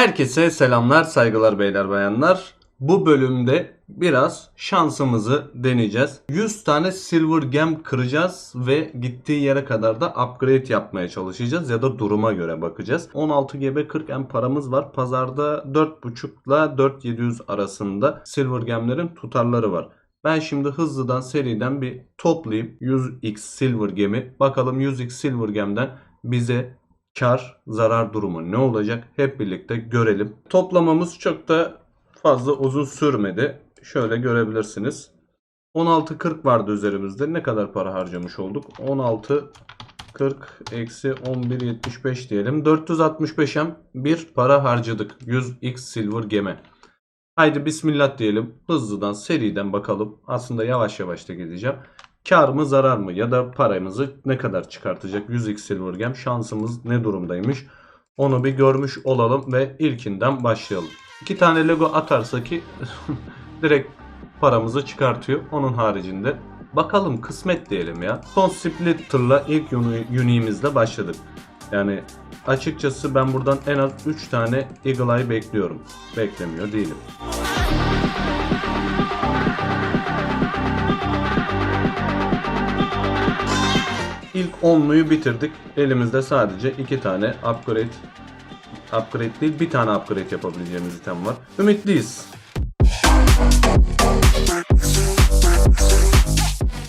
Herkese selamlar, saygılar beyler bayanlar. Bu bölümde biraz şansımızı deneyeceğiz. 100 tane silver gem kıracağız ve gittiği yere kadar da upgrade yapmaya çalışacağız ya da duruma göre bakacağız. 16 GB 40 M paramız var. Pazarda 4.5 ile 4700 arasında silver gemlerin tutarları var. Ben şimdi hızlıdan seriden bir toplayayım 100x silver gemi. Bakalım 100x silver gemden bize kar zarar durumu ne olacak hep birlikte görelim. Toplamamız çok da fazla uzun sürmedi. Şöyle görebilirsiniz. 16.40 vardı üzerimizde. Ne kadar para harcamış olduk? 16 40 eksi 11.75 diyelim. 465'em bir para harcadık. 100x silver gemi. Haydi bismillah diyelim. Hızlıdan seriden bakalım. Aslında yavaş yavaş da gideceğim. Kar mı zarar mı ya da paramızı ne kadar çıkartacak 100x silver gem şansımız ne durumdaymış onu bir görmüş olalım ve ilkinden başlayalım. İki tane Lego atarsa ki direkt paramızı çıkartıyor. Onun haricinde bakalım kısmet diyelim ya. Son Splitter'la ilk uni- uniğimizle başladık. Yani açıkçası ben buradan en az 3 tane Eagle Eye bekliyorum. Beklemiyor değilim. İlk onluyu bitirdik. Elimizde sadece iki tane upgrade upgrade değil bir tane upgrade yapabileceğimiz item var. Ümitliyiz.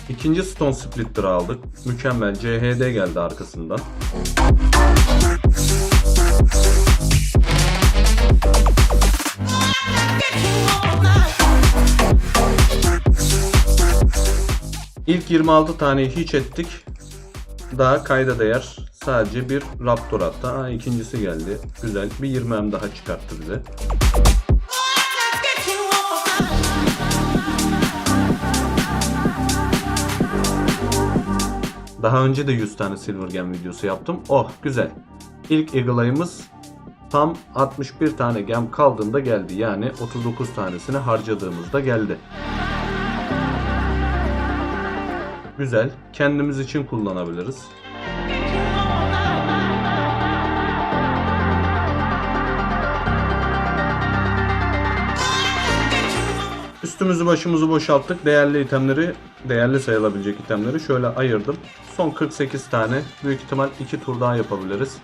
İkinci Stone Splitter aldık. Mükemmel. CHD geldi arkasından. İlk 26 taneyi hiç ettik. Daha kayda değer. Sadece bir Raptor hatta. Aa, ikincisi geldi. Güzel. Bir 20 M daha çıkarttı bize. Daha önce de 100 tane Silver Gem videosu yaptım. Oh güzel. İlk Eagle Eye'ımız tam 61 tane gem kaldığında geldi. Yani 39 tanesini harcadığımızda geldi. Güzel. Kendimiz için kullanabiliriz. Üstümüzü başımızı boşalttık. Değerli itemleri, değerli sayılabilecek itemleri şöyle ayırdım. Son 48 tane. Büyük ihtimal 2 tur daha yapabiliriz.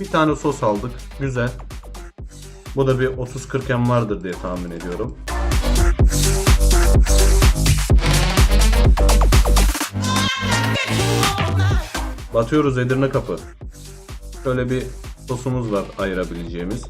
Bir tane sos aldık. Güzel. Bu da bir 30-40 M vardır diye tahmin ediyorum. Batıyoruz Edirne kapı. Şöyle bir sosumuz var ayırabileceğimiz.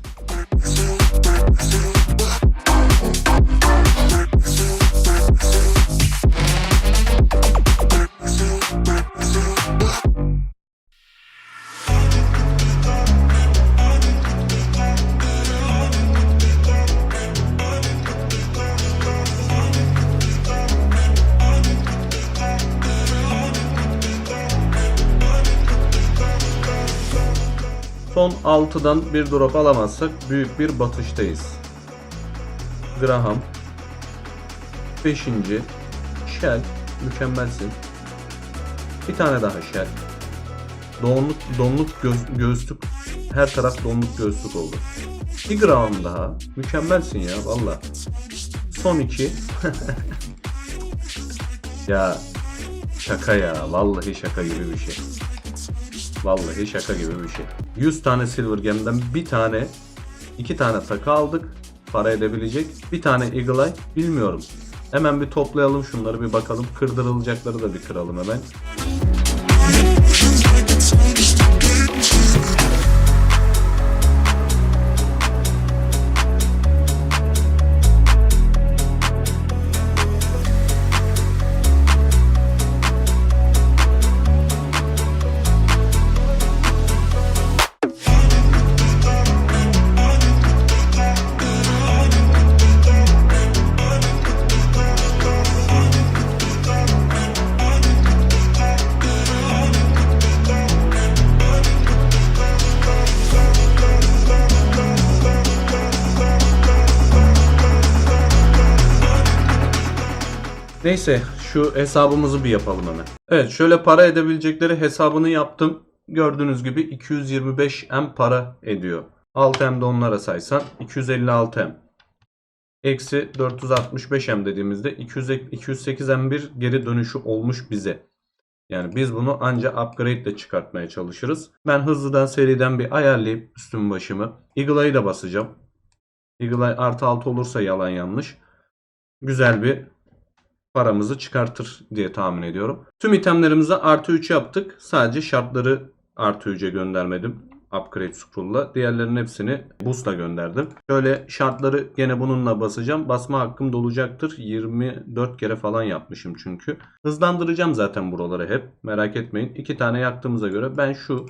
Son 6'dan bir drop alamazsak büyük bir batıştayız. Graham. 5. Shell. Mükemmelsin. Bir tane daha Shell. Donluk, donluk göz, göğüslük. Her taraf donluk göğüslük oldu. Bir Graham daha. Mükemmelsin ya valla. Son 2. ya şaka ya. Vallahi şaka gibi bir şey. Vallahi şaka gibi bir şey. 100 tane silver gemden bir tane, iki tane takı aldık. Para edebilecek. Bir tane Eagle Eye bilmiyorum. Hemen bir toplayalım şunları bir bakalım. Kırdırılacakları da bir kıralım hemen. Neyse şu hesabımızı bir yapalım hemen. Evet şöyle para edebilecekleri hesabını yaptım. Gördüğünüz gibi 225 M para ediyor. 6 M de onlara saysan 256 M. Eksi 465 M dediğimizde 200, 208 M1 geri dönüşü olmuş bize. Yani biz bunu anca upgrade ile çıkartmaya çalışırız. Ben hızlıdan seriden bir ayarlayıp üstüm başımı. Eagle Eye'ı da basacağım. Eagle Eye artı 6 olursa yalan yanlış. Güzel bir paramızı çıkartır diye tahmin ediyorum. Tüm itemlerimize artı 3 yaptık. Sadece şartları artı 3'e göndermedim. Upgrade scroll'la. Diğerlerinin hepsini boost'la gönderdim. Şöyle şartları gene bununla basacağım. Basma hakkım dolacaktır. 24 kere falan yapmışım çünkü. Hızlandıracağım zaten buraları hep. Merak etmeyin. 2 tane yaktığımıza göre ben şu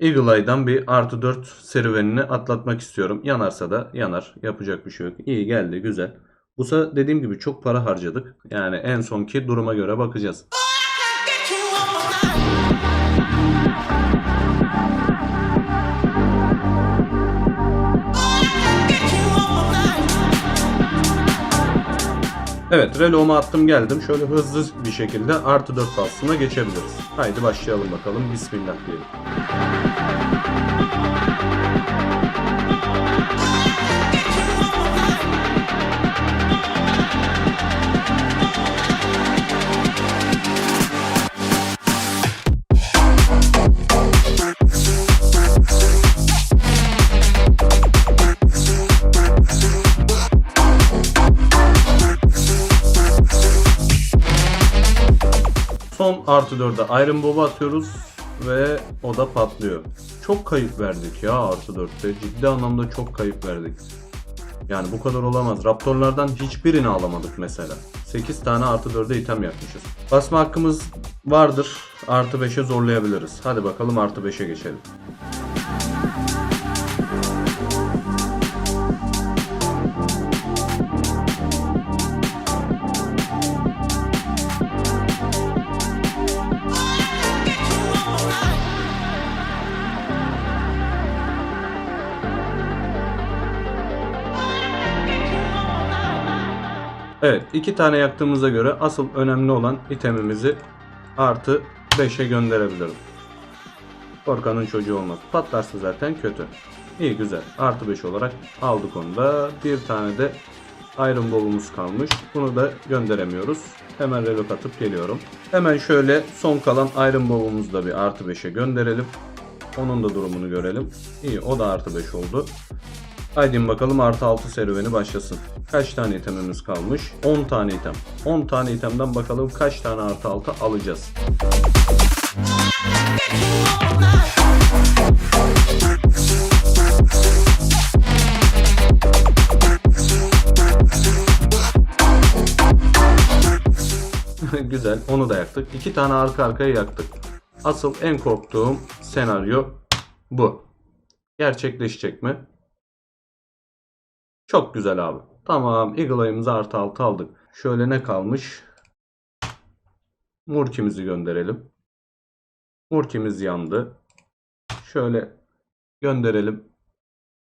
Eagle Eye'dan bir artı 4 serüvenini atlatmak istiyorum. Yanarsa da yanar. Yapacak bir şey yok. İyi geldi güzel. Busa dediğim gibi çok para harcadık. Yani en sonki duruma göre bakacağız. Evet reloğumu attım geldim. Şöyle hızlı bir şekilde artı 4 faslına geçebiliriz. Haydi başlayalım bakalım. Bismillah diyelim. Son artı 4'e Iron Bob'u atıyoruz ve o da patlıyor. Çok kayıp verdik ya artı 4'te. Ciddi anlamda çok kayıp verdik. Yani bu kadar olamaz. Raptorlardan hiçbirini alamadık mesela. 8 tane artı 4'e item yapmışız. Basma hakkımız vardır. Artı 5'e zorlayabiliriz. Hadi bakalım artı 5'e geçelim. Evet iki tane yaktığımıza göre asıl önemli olan itemimizi artı 5'e gönderebilirim. Korkanın çocuğu olmaz. Patlarsa zaten kötü. İyi güzel. Artı 5 olarak aldık onu da. Bir tane de Iron Ball'umuz kalmış. Bunu da gönderemiyoruz. Hemen relok atıp geliyorum. Hemen şöyle son kalan Iron Ball'umuzu da bir artı 5'e gönderelim. Onun da durumunu görelim. İyi o da artı 5 oldu. Haydi bakalım artı 6 serüveni başlasın. Kaç tane itemimiz kalmış? 10 tane item. 10 tane itemden bakalım kaç tane artı 6 alacağız. Güzel onu da yaktık. 2 tane arka arkaya yaktık. Asıl en korktuğum senaryo bu. Gerçekleşecek mi? Çok güzel abi. Tamam Eagle Eye'ımızı artı 6 aldık. Şöyle ne kalmış? Murkimizi gönderelim. Murkimiz yandı. Şöyle gönderelim.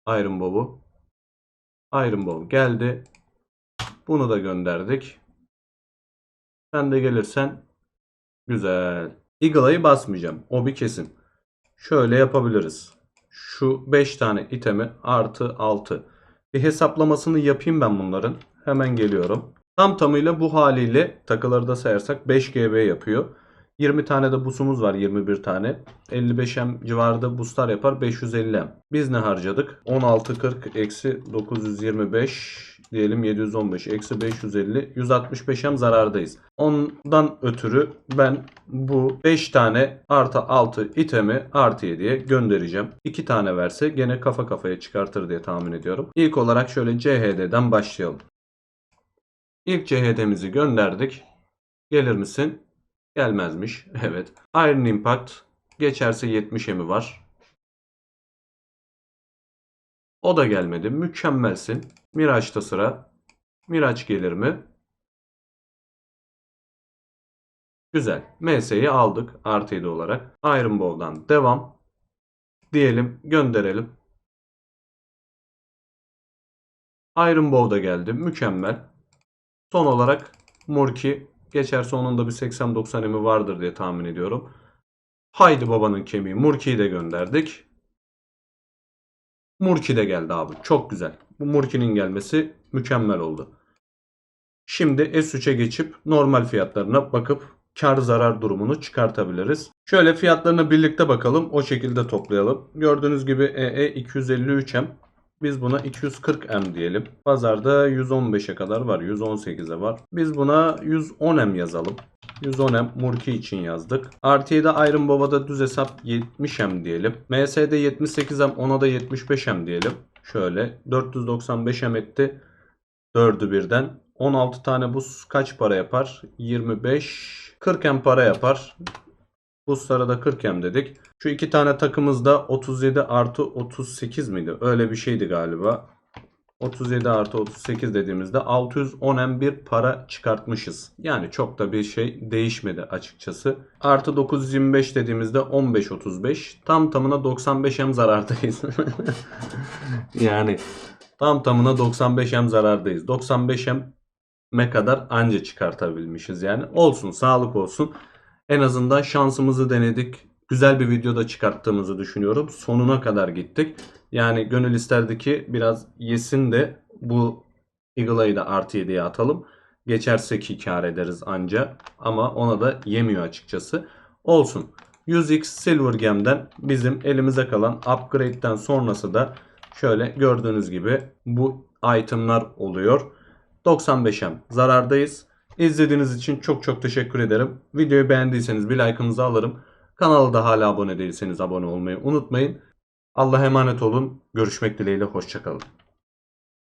Iron Bob'u. Iron Bob geldi. Bunu da gönderdik. Sen de gelirsen güzel. Eagle basmayacağım. O bir kesin. Şöyle yapabiliriz. Şu 5 tane itemi artı 6. Bir hesaplamasını yapayım ben bunların. Hemen geliyorum. Tam tamıyla bu haliyle takıları da sayarsak 5 GB yapıyor. 20 tane de busumuz var 21 tane. 55M civarında buslar yapar 550M. Biz ne harcadık? 1640 eksi 925 diyelim 715 eksi 550 165M zarardayız. Ondan ötürü ben bu 5 tane artı 6 itemi artı 7'ye göndereceğim. 2 tane verse gene kafa kafaya çıkartır diye tahmin ediyorum. İlk olarak şöyle CHD'den başlayalım. İlk CHD'mizi gönderdik. Gelir misin? Gelmezmiş. Evet. Iron Impact geçerse 70 emi var. O da gelmedi. Mükemmelsin. Miraç'ta sıra. Miraç gelir mi? Güzel. MS'yi aldık. Artı 7 olarak. Iron Bow'dan devam. Diyelim gönderelim. Iron Bow da geldi. Mükemmel. Son olarak Murki. Geçerse onun da bir 80-90 emi vardır diye tahmin ediyorum. Haydi babanın kemiği. Murki'yi de gönderdik. Murki de geldi abi. Çok güzel. Bu Murki'nin gelmesi mükemmel oldu. Şimdi S3'e geçip normal fiyatlarına bakıp kar zarar durumunu çıkartabiliriz. Şöyle fiyatlarına birlikte bakalım. O şekilde toplayalım. Gördüğünüz gibi E EE 253M. Biz buna 240M diyelim. Pazarda 115'e kadar var. 118'e var. Biz buna 110M yazalım. 110M Murki için yazdık. Da Iron Boba'da düz hesap 70M diyelim. MS'de 78M ona da 75M diyelim. Şöyle 495M etti. 4'ü birden. 16 tane buz kaç para yapar? 25 40 em para yapar. Buzlara da 40 em dedik. Şu iki tane takımızda 37 artı 38 miydi? Öyle bir şeydi galiba. 37 artı 38 dediğimizde 610 em bir para çıkartmışız. Yani çok da bir şey değişmedi açıkçası. Artı 925 dediğimizde 15.35. Tam tamına 95 em zarardayız. yani tam tamına 95 em zarardayız. 95 em me kadar anca çıkartabilmişiz yani. Olsun sağlık olsun. En azından şansımızı denedik. Güzel bir videoda çıkarttığımızı düşünüyorum. Sonuna kadar gittik. Yani gönül isterdi ki biraz yesin de bu Eagle da artı 7'ye atalım. Geçerse ki kar ederiz anca. Ama ona da yemiyor açıkçası. Olsun. 100x Silver Gem'den bizim elimize kalan upgrade'den sonrası da şöyle gördüğünüz gibi bu itemlar oluyor. 95'em zarardayız. İzlediğiniz için çok çok teşekkür ederim. Videoyu beğendiyseniz bir like'ınızı alırım. Kanala da hala abone değilseniz abone olmayı unutmayın. Allah'a emanet olun. Görüşmek dileğiyle. Hoşçakalın.